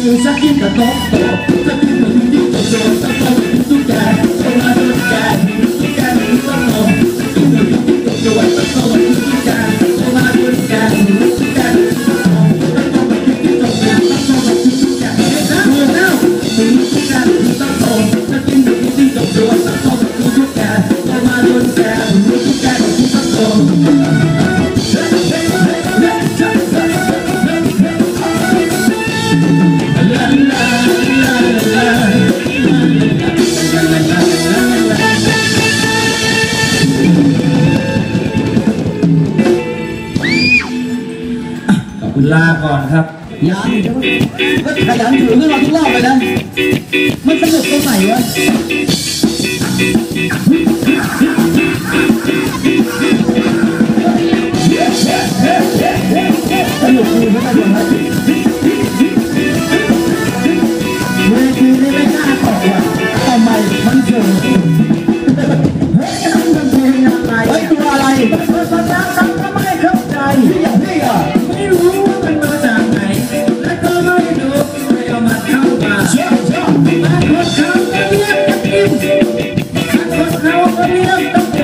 ふざけたコットふざけた麦とと。 ลาก่อนครับยังก็ขยันถือขึ้นมาทุกรอบเลยนะ มันสนุกตรงไหนวะสนุกดีไม่ต้องยอนะ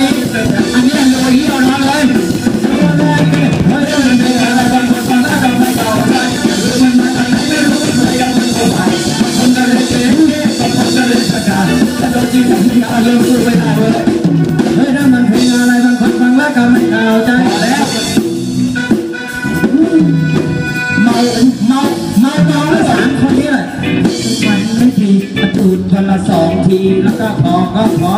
นี้อันนี้เราไปที่เราทำเลยเริ่มพูดไม่ได้เลยเฮ้ยถ้มันเพลงอะไรมันฟังฟังแล้ไม่เอาใจเมาเมาเมาเมาแล้สามคนนี้เลยวันไม่ทีตูดคนละสองทีแล้วก็พอก็พอ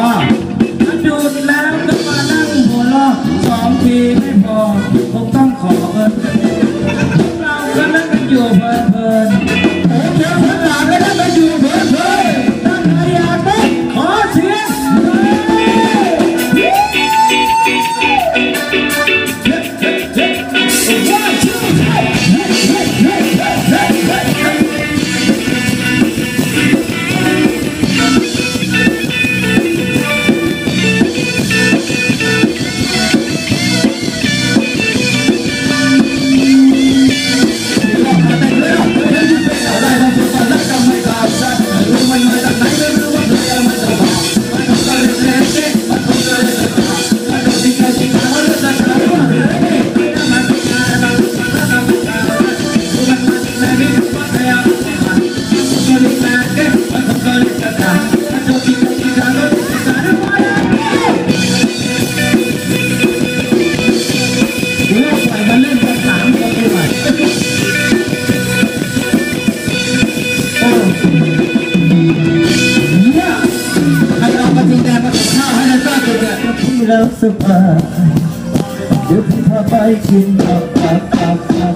ล้วสบายเดี๋ยวพี่พาไปกินกับกับตับตับ